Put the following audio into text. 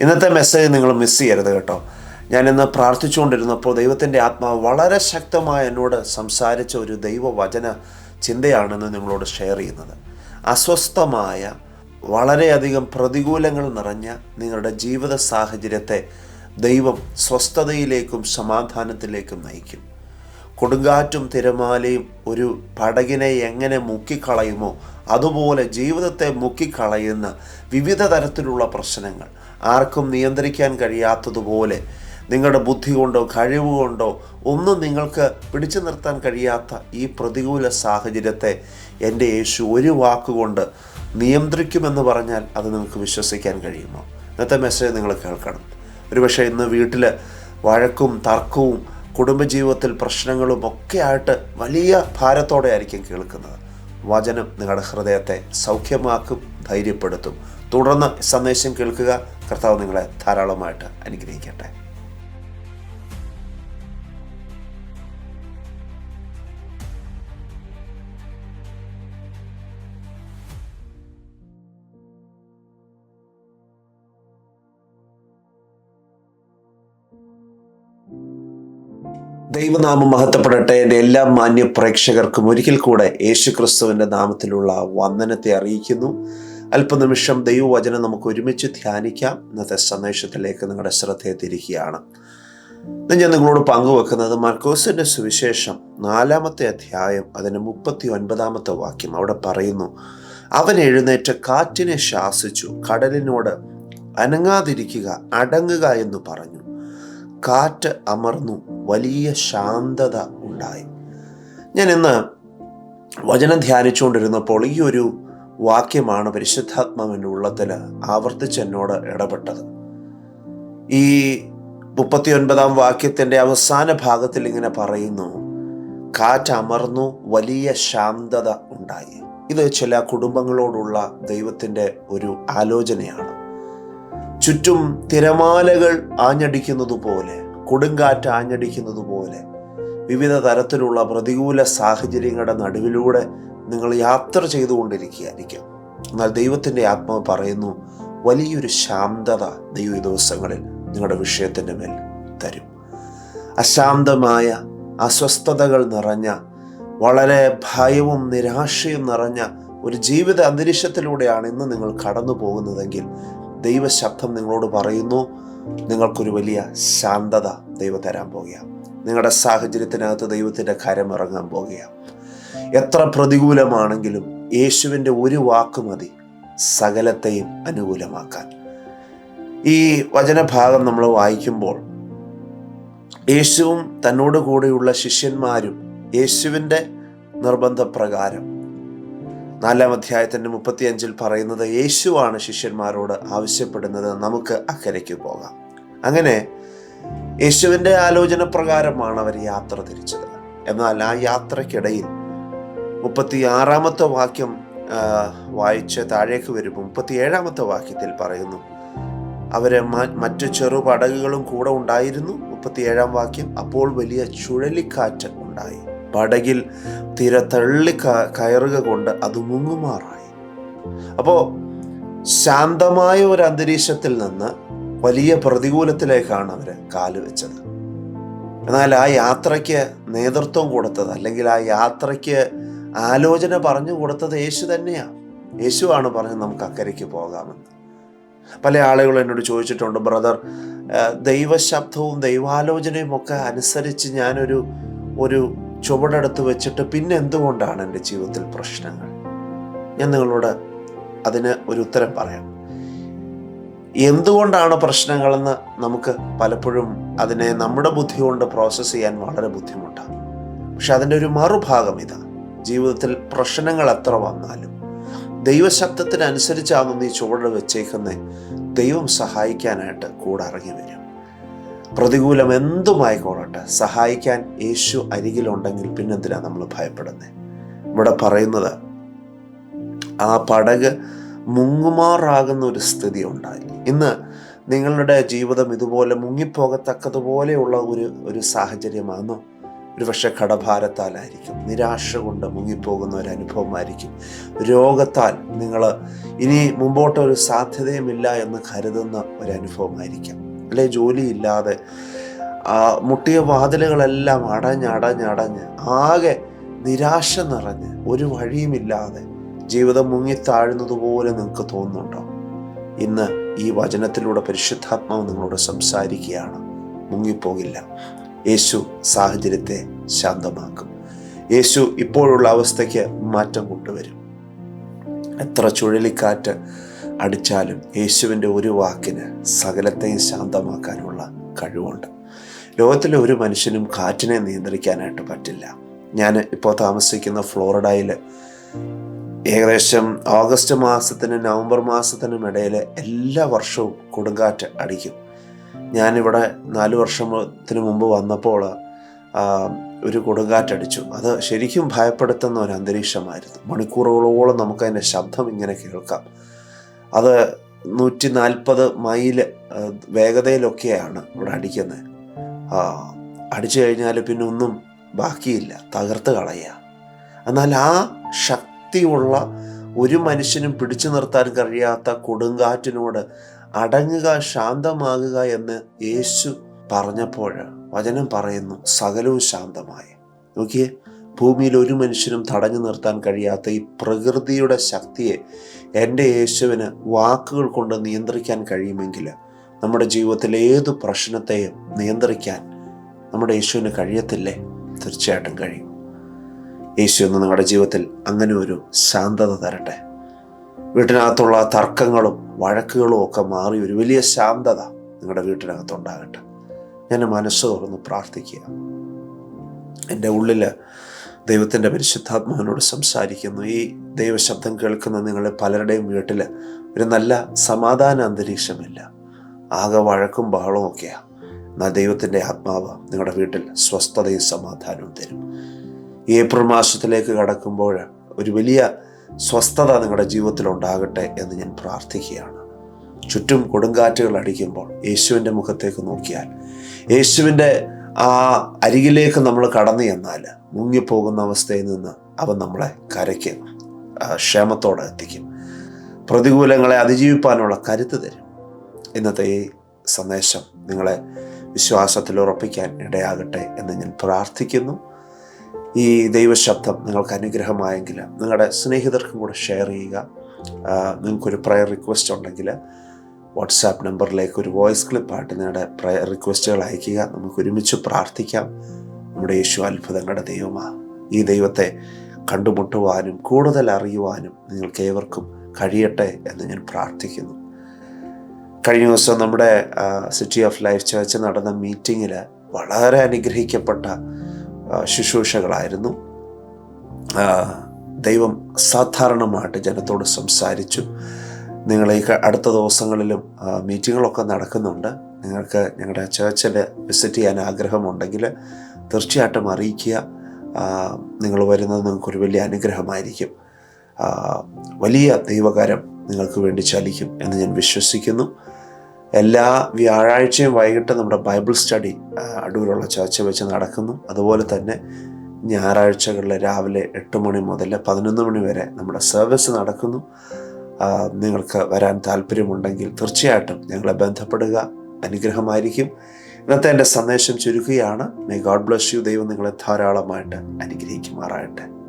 ഇന്നത്തെ മെസ്സേജ് നിങ്ങൾ മിസ് ചെയ്യരുത് കേട്ടോ. ഞാനിന്ന് പ്രാർത്ഥിച്ചുകൊണ്ടിരുന്നപ്പോൾ ദൈവത്തിന്റെ ആത്മാവ് വളരെ ശക്തമായി എന്നോട് സംസാരിച്ച ഒരു ദൈവവചന ചിന്തയാണെന്ന് നിങ്ങളോട് ഷെയർ ചെയ്യുന്നത്. അസ്വസ്ഥമായ വളരെയധികം പ്രതികൂലങ്ങൾ നിറഞ്ഞ നിങ്ങളുടെ ജീവിത സാഹചര്യത്തെ ദൈവം സ്വസ്ഥതയിലേക്കും സമാധാനത്തിലേക്കും നയിക്കും. കൊടുങ്കാറ്റും തിരമാലയും ഒരു പടകിനെ എങ്ങനെ മുക്കിക്കളയുമോ അതുപോലെ ജീവിതത്തെ മുക്കിക്കളയുന്ന വിവിധ തരത്തിലുള്ള പ്രശ്നങ്ങൾ. ആർക്കും നിയന്ത്രിക്കാൻ കഴിയാത്തതുപോലെ നിങ്ങളുടെ ബുദ്ധി കൊണ്ടോ കഴിവ് കൊണ്ടോ ഒന്നും നിങ്ങൾക്ക് പിടിച്ചു നിർത്താൻ കഴിയാത്ത ഈ പ്രതികൂല സാഹചര്യത്തെ എന്റെ യേശു ഒരു വാക്കുകൊണ്ട് നിയന്ത്രിക്കുമെന്ന് പറഞ്ഞാൽ അത് നിങ്ങൾക്ക് വിശ്വസിക്കാൻ കഴിയുമോ? ഇന്നത്തെ മെസ്സേജ് നിങ്ങൾ കേൾക്കണം. ഒരുപക്ഷെ ഇന്ന് വീട്ടിൽ വഴക്കും തർക്കവും കുടുംബജീവിതത്തിൽ പ്രശ്നങ്ങളും ഒക്കെ ആയിട്ട് വലിയ ഭാരത്തോടെ ആയിരിക്കും കേൾക്കുന്നത്. വചനം നിങ്ങളുടെ ഹൃദയത്തെ സൗഖ്യമാക്കും ധൈര്യപ്പെടുത്തും. തുടർന്ന് സന്ദേശം കേൾക്കുക. കർത്താവ് നിങ്ങളെ ധാരാളമായിട്ട് അനുഗ്രഹിക്കട്ടെ. ദൈവനാമം മഹത്വപ്പെടട്ടെ. എന്റെ എല്ലാ മാന്യ പ്രേക്ഷകർക്കും ഒരിക്കൽ കൂടെ യേശു ക്രിസ്തുവിന്റെ നാമത്തിലുള്ള വന്ദനത്തെ അറിയിക്കുന്നു. അല്പനിമിഷം ദൈവവചനം നമുക്ക് ഒരുമിച്ച് ധ്യാനിക്കാം. ഇന്നത്തെ സന്ദേശത്തിലേക്ക് നിങ്ങളുടെ ശ്രദ്ധയെ തിരിക്കുകയാണ്. ഇന്ന് ഞാൻ നിങ്ങളോട് പങ്കുവെക്കുന്നത് മർക്കോസിന്റെ സുവിശേഷം നാലാമത്തെ അധ്യായം അതിന് മുപ്പത്തി ഒൻപതാമത്തെ വാക്യം അവിടെ പറയുന്നു അവൻ എഴുന്നേറ്റ് കാറ്റിനെ ശാസിച്ചു കടലിനോട് അനങ്ങാതിരിക്കുക അടങ്ങുക എന്ന് പറഞ്ഞു. കാറ്റ് അമർന്നു വലിയ ശാന്തത ഉണ്ടായി. ഞാൻ ഇന്ന് വചനം ധ്യാനിച്ചുകൊണ്ടിരുന്നപ്പോൾ ഈ ഒരു വാക്യമാണ് പരിശുദ്ധാത്മാവിന്റെ ഉള്ളത്തിൽ ആവർത്തിച്ച് എന്നോട് ഇടപെട്ടത്. ഈ മുപ്പത്തിയൊൻപതാം വാക്യത്തിന്റെ അവസാന ഭാഗത്തിൽ ഇങ്ങനെ പറയുന്നു കാറ്റ് അമർന്നു വലിയ ശാന്തത ഉണ്ടായി. ഇത് ചില കുടുംബങ്ങളോടുള്ള ദൈവത്തിന്റെ ഒരു ആലോചനയാണ്. ചുറ്റും തിരമാലകൾ ആഞ്ഞടിക്കുന്നത് പോലെ കൊടുങ്കാറ്റ് ആഞ്ഞടിക്കുന്നത് പോലെ വിവിധ തരത്തിലുള്ള പ്രതികൂല സാഹചര്യങ്ങളുടെ നടുവിലൂടെ നിങ്ങൾ യാത്ര ചെയ്തുകൊണ്ടിരിക്കുകയായിരിക്കും. എന്നാൽ ദൈവത്തിന്റെ ആത്മാവ് പറയുന്നു വലിയൊരു ശാന്തത ദൈവ ദിവസങ്ങളിൽ നിങ്ങളുടെ വിഷയത്തിന്റെ മേൽ തരും. അശാന്തമായ അസ്വസ്ഥതകൾ നിറഞ്ഞ വളരെ ഭയവും നിരാശയും നിറഞ്ഞ ഒരു ജീവിത അന്തരീക്ഷത്തിലൂടെയാണ് ഇന്ന് നിങ്ങൾ കടന്നു പോകുന്നതെങ്കിൽ ദൈവശബ്ദം നിങ്ങളോട് പറയുന്നു നിങ്ങൾക്കൊരു വലിയ ശാന്തത ദൈവം തരാൻ പോകുകയാണ്. നിങ്ങളുടെ സാഹചര്യത്തിനകത്ത് ദൈവത്തിന്റെ കരം ഇറങ്ങാൻ പോകുകയാണ്. എത്ര പ്രതികൂലമാണെങ്കിലും യേശുവിന്റെ ഒരു വാക്ക് മതി സകലത്തെയും അനുകൂലമാക്കാൻ. ഈ വചനഭാഗം നമ്മൾ വായിക്കുമ്പോൾ യേശുവും തന്നോട് കൂടെയുള്ള ശിഷ്യന്മാരും യേശുവിന്റെ നിർബന്ധപ്രകാരം നാലാം അധ്യായത്തിന്റെ മുപ്പത്തിയഞ്ചിൽ പറയുന്നത് യേശുവാണ് ശിഷ്യന്മാരോട് ആവശ്യപ്പെടുന്നത്. നമുക്ക് അക്കരയ്ക്ക് പോകാം. അങ്ങനെ യേശുവിന്റെ ആലോചന പ്രകാരമാണ് അവർ യാത്ര തിരിച്ചത്. എന്നാൽ ആ യാത്രക്കിടയിൽ മുപ്പത്തി ആറാമത്തെ വാക്യം വായിച്ച് താഴേക്ക് വരുമ്പോൾ മുപ്പത്തി ഏഴാമത്തെ വാക്യത്തിൽ പറയുന്നു അവർ മറ്റു ചെറു പടകുകളും കൂടെ ഉണ്ടായിരുന്നു. മുപ്പത്തിയേഴാം വാക്യം അപ്പോൾ വലിയ ചുഴലിക്കാറ്റ് ഉണ്ടായി. പടകിൽ തിര തള്ളി കയറുക കൊണ്ട് അത് മുങ്ങുമാറായി. അപ്പോൾ ശാന്തമായ ഒരു അന്തരീക്ഷത്തിൽ നിന്ന് വലിയ പ്രതികൂലത്തിലേക്കാണ് അവർ കാലുവെച്ചത് എന്നാൽ ആ യാത്രയ്ക്ക് നേതൃത്വം കൊടുത്തത് അല്ലെങ്കിൽ ആ യാത്രയ്ക്ക് ആലോചന പറഞ്ഞു കൊടുത്തത് യേശു തന്നെയാണ് യേശുവാണ് പറഞ്ഞത് നമുക്ക് അക്കരയ്ക്ക് പോകാമെന്ന്. പല ആളുകളും എന്നോട് ചോദിച്ചിട്ടുണ്ട് ബ്രദർ ദൈവശബ്ദവും ദൈവാലോചനയും ഒക്കെ അനുസരിച്ച് ഞാനൊരു ഒരു ചുവടെടുത്ത് വെച്ചിട്ട് പിന്നെ എന്തുകൊണ്ടാണ് എന്റെ ജീവിതത്തിൽ പ്രശ്നങ്ങൾ? ഞാൻ നിങ്ങളോട് അതിന് ഒരു ഉത്തരം പറയാം. എന്തുകൊണ്ടാണ് പ്രശ്നങ്ങളെന്ന് നമുക്ക് പലപ്പോഴും അതിനെ നമ്മുടെ ബുദ്ധി കൊണ്ട് പ്രോസസ്സ് ചെയ്യാൻ വളരെ ബുദ്ധിമുട്ടാണ്. പക്ഷെ അതിന്റെ ഒരു മറുഭാഗം ഇതാ. ജീവിതത്തിൽ പ്രശ്നങ്ങൾ എത്ര വന്നാലും ദൈവശബ്ദത്തിനനുസരിച്ചാണ് ഈ ചുവട് വെച്ചേക്കുന്നത് ദൈവം സഹായിക്കാനായിട്ട് കൂടെ ഇറങ്ങി വരും. പ്രതികൂലം എന്തുമായിക്കോളട്ടെ സഹായിക്കാൻ യേശു അരികിലുണ്ടെങ്കിൽ പിന്നെന്തിനാ നമ്മൾ ഭയപ്പെടുന്നത് ഇവിടെ പറയുന്നത് ആ പടക് മുങ്ങുമാറാകുന്ന ഒരു സ്ഥിതി ഉണ്ടായി. ഇന്ന് നിങ്ങളുടെ ജീവിതം ഇതുപോലെ മുങ്ങിപ്പോകത്തക്കതുപോലെയുള്ള ഒരു ഒരു സാഹചര്യമാണോ ഒരു പക്ഷെ കടഭാരത്താലായിരിക്കും. നിരാശ കൊണ്ട് മുങ്ങിപ്പോകുന്ന ഒരു അനുഭവമായിരിക്കും. രോഗത്താൽ നിങ്ങൾ ഇനി മുമ്പോട്ട് ഒരു സാധ്യതയുമില്ല എന്ന് കരുതുന്ന ഒരു അനുഭവമായിരിക്കാം. അല്ലെ ജോലിയില്ലാതെ. മുട്ടിയ വാതിലുകളെല്ലാം അടഞ്ഞടഞ്ഞടഞ്ഞ് ആകെ നിരാശ നിറഞ്ഞ് ഒരു വഴിയുമില്ലാതെ ജീവിതം മുങ്ങിത്താഴുന്നതുപോലെ നിങ്ങൾക്ക് തോന്നുന്നുണ്ടോ? ഇന്ന് ഈ വചനത്തിലൂടെ പരിശുദ്ധാത്മാവ് നിങ്ങളോട് സംസാരിക്കുകയാണ്. മുങ്ങിപ്പോകില്ല. യേശു സാഹചര്യത്തെ ശാന്തമാക്കും. യേശു ഇപ്പോഴുള്ള അവസ്ഥയ്ക്ക് മാറ്റം കൊണ്ടുവരും. എത്ര ചുഴലിക്കാറ്റ് അടിച്ചാലും യേശുവിന്റെ ഒരു വാക്കിന് സകലത്തെയും ശാന്തമാക്കാനുള്ള കഴിവുണ്ട്. ലോകത്തിലെ ഒരു മനുഷ്യനും കാറ്റിനെ നിയന്ത്രിക്കാനായിട്ട് പറ്റില്ല. ഞാൻ ഇപ്പോൾ താമസിക്കുന്ന ഫ്ലോറിഡയിൽ ഏകദേശം ഓഗസ്റ്റ് മാസത്തിനും നവംബർ മാസത്തിനും ഇടയിൽ എല്ലാ വർഷവും കൊടുങ്കാറ്റ് അടിക്കും. ഞാനിവിടെ നാല് വർഷത്തിന് മുമ്പ് വന്നപ്പോൾ ഒരു കൊടുങ്കാറ്റടിച്ചു അത് ശരിക്കും ഭയപ്പെടുത്തുന്ന ഒരു അന്തരീക്ഷമായിരുന്നു. മണിക്കൂറുകളോളം നമുക്കതിന്റെ ശബ്ദം ഇങ്ങനെ കേൾക്കാം. അത് നൂറ്റി നാൽപ്പത് ആ, വേഗതയിലൊക്കെയാണ് ഇവിടെ അടിക്കുന്നത്. അടിച്ചു കഴിഞ്ഞാൽ പിന്നെ ഒന്നും ബാക്കിയില്ല തകർത്ത് കളയുക. എന്നാൽ ആ ശക്തിയുള്ള ഒരു മനുഷ്യനും പിടിച്ചു നിർത്താൻ കഴിയാത്ത കൊടുങ്കാറ്റിനോട് അടങ്ങുക ശാന്തമാകുക എന്ന് യേശു പറഞ്ഞപ്പോൾ വചനം പറയുന്നു സകലവും ശാന്തമായി. നോക്കിയേ ഭൂമിയിൽ ഒരു മനുഷ്യനും തടഞ്ഞു നിർത്താൻ കഴിയാത്ത ഈ പ്രകൃതിയുടെ ശക്തിയെ എന്റെ യേശുവിന് വാക്കുകൾ കൊണ്ട് നിയന്ത്രിക്കാൻ കഴിയുമെങ്കിൽ നമ്മുടെ ജീവിതത്തിലെ ഏത് പ്രശ്നത്തെയും നിയന്ത്രിക്കാൻ നമ്മുടെ യേശുവിന് കഴിയത്തില്ലേ? തീർച്ചയായിട്ടും കഴിയും. യേശു എന്ന് നിങ്ങളുടെ ജീവിതത്തിൽ അങ്ങനെ ഒരു ശാന്തത തരട്ടെ. വീട്ടിനകത്തുള്ള തർക്കങ്ങളും വഴക്കുകളും ഒക്കെ മാറി ഒരു വലിയ ശാന്തത നിങ്ങളുടെ വീട്ടിനകത്തുണ്ടാകട്ടെ. ഞാൻ മനസ്സ് തുറന്ന് പ്രാർത്ഥിക്കുക. എന്റെ ഉള്ളിൽ ദൈവത്തിന്റെ പരിശുദ്ധാത്മാവിനോട് സംസാരിക്കുന്നു. ഈ ദൈവശബ്ദം കേൾക്കുന്ന നിങ്ങളെ പലരുടെയും വീട്ടിൽ ഒരു നല്ല സമാധാന അന്തരീക്ഷമില്ല. ആകെ വഴക്കും ബഹളവും ഒക്കെയാണ് എന്നാൽ ദൈവത്തിന്റെ ആത്മാവ് നിങ്ങളുടെ വീട്ടിൽ സ്വസ്ഥതയും സമാധാനവും തരും. ഏപ്രിൽ മാസത്തിലേക്ക് കടക്കുമ്പോൾ ഒരു വലിയ സ്വസ്ഥത നിങ്ങളുടെ ജീവിതത്തിൽ ഉണ്ടാകട്ടെ എന്ന് ഞാൻ പ്രാർത്ഥിക്കുകയാണ്. ചുറ്റും കൊടുങ്കാറ്റുകൾ അടിക്കുമ്പോൾ യേശുവിന്റെ മുഖത്തേക്ക് നോക്കിയാൽ യേശുവിന്റെ ആ അരികിലേക്ക് നമ്മൾ കടന്നു ചെന്നാൽ മുങ്ങിപ്പോകുന്ന അവസ്ഥയിൽ നിന്ന് അവൻ നമ്മളെ കരയ്ക്ക് ക്ഷേമത്തോടെ എത്തിക്കും. പ്രതികൂലങ്ങളെ അതിജീവിപ്പാനുള്ള കരുത്ത് തരും. ഇന്നത്തെ ഈ സന്ദേശം നിങ്ങളെ വിശ്വാസത്തിൽ ഉറപ്പിക്കാൻ ഇടയാകട്ടെ എന്ന് ഞാൻ പ്രാർത്ഥിക്കുന്നു. ഈ ദൈവശബ്ദം നിങ്ങൾക്ക് അനുഗ്രഹമായെങ്കിൽ നിങ്ങളുടെ സ്നേഹിതർക്കും കൂടെ ഷെയർ ചെയ്യുക. നിങ്ങൾക്കൊരു പ്രയർ റിക്വസ്റ്റ് ഉണ്ടെങ്കിൽ വാട്സാപ്പ് നമ്പറിലേക്ക് ഒരു വോയിസ് ക്ലിപ്പായിട്ട് നിങ്ങളുടെ പ്രയർ റിക്വസ്റ്റുകൾ അയയ്ക്കുക. നമുക്ക് ഒരുമിച്ച് പ്രാർത്ഥിക്കാം. നമ്മുടെ യേശു അത്ഭുതങ്ങളുടെ ദൈവമാണ് ഈ ദൈവത്തെ കണ്ടുമുട്ടുവാനും കൂടുതൽ അറിയുവാനും നിങ്ങൾക്ക് ഏവർക്കും കഴിയട്ടെ എന്ന് ഞാൻ പ്രാർത്ഥിക്കുന്നു. കഴിഞ്ഞ ദിവസം നമ്മുടെ സിറ്റി ഓഫ് ലൈഫ് ചേർച്ച് നടന്ന മീറ്റിങ്ങിൽ വളരെ അനുഗ്രഹിക്കപ്പെട്ട ശുശ്രൂഷകളായിരുന്നു. ദൈവം സാധാരണമായിട്ട് ജനത്തോട് സംസാരിച്ചു. നിങ്ങൾ ഈ അടുത്ത ദിവസങ്ങളിലും മീറ്റിങ്ങുകളൊക്കെ നടക്കുന്നുണ്ട്. നിങ്ങൾക്ക് ഞങ്ങളുടെ ചേർച്ചിൽ വിസിറ്റ് ചെയ്യാൻ ആഗ്രഹമുണ്ടെങ്കിൽ തീർച്ചയായിട്ടും അറിയിക്കുക. നിങ്ങൾ വരുന്നത് നിങ്ങൾക്കൊരു വലിയ അനുഗ്രഹമായിരിക്കും. വലിയ ദൈവകാരം നിങ്ങൾക്ക് വേണ്ടി ചലിക്കും എന്ന് ഞാൻ വിശ്വസിക്കുന്നു. എല്ലാ വ്യാഴാഴ്ചയും വൈകിട്ട് നമ്മുടെ ബൈബിൾ സ്റ്റഡി അടൂരുള്ള ചർച്ച വെച്ച് നടക്കുന്നു. അതുപോലെ തന്നെ ഞായറാഴ്ചകളിൽ രാവിലെ എട്ട് മണി മുതൽ പതിനൊന്ന് മണി വരെ നമ്മുടെ സർവീസ് നടക്കുന്നു. നിങ്ങൾക്ക് വരാൻ താല്പര്യമുണ്ടെങ്കിൽ തീർച്ചയായിട്ടും ഞങ്ങളെ ബന്ധപ്പെടുക അനുഗ്രഹമായിരിക്കും. ഇന്നത്തെ എന്റെ സന്ദേശം ചുരുക്കുകയാണ്. മേ ഗോഡ് ബ്ലസ് യു ദൈവം നിങ്ങളെ ധാരാളമായിട്ട് അനുഗ്രഹിക്കുമാറാകട്ടെ.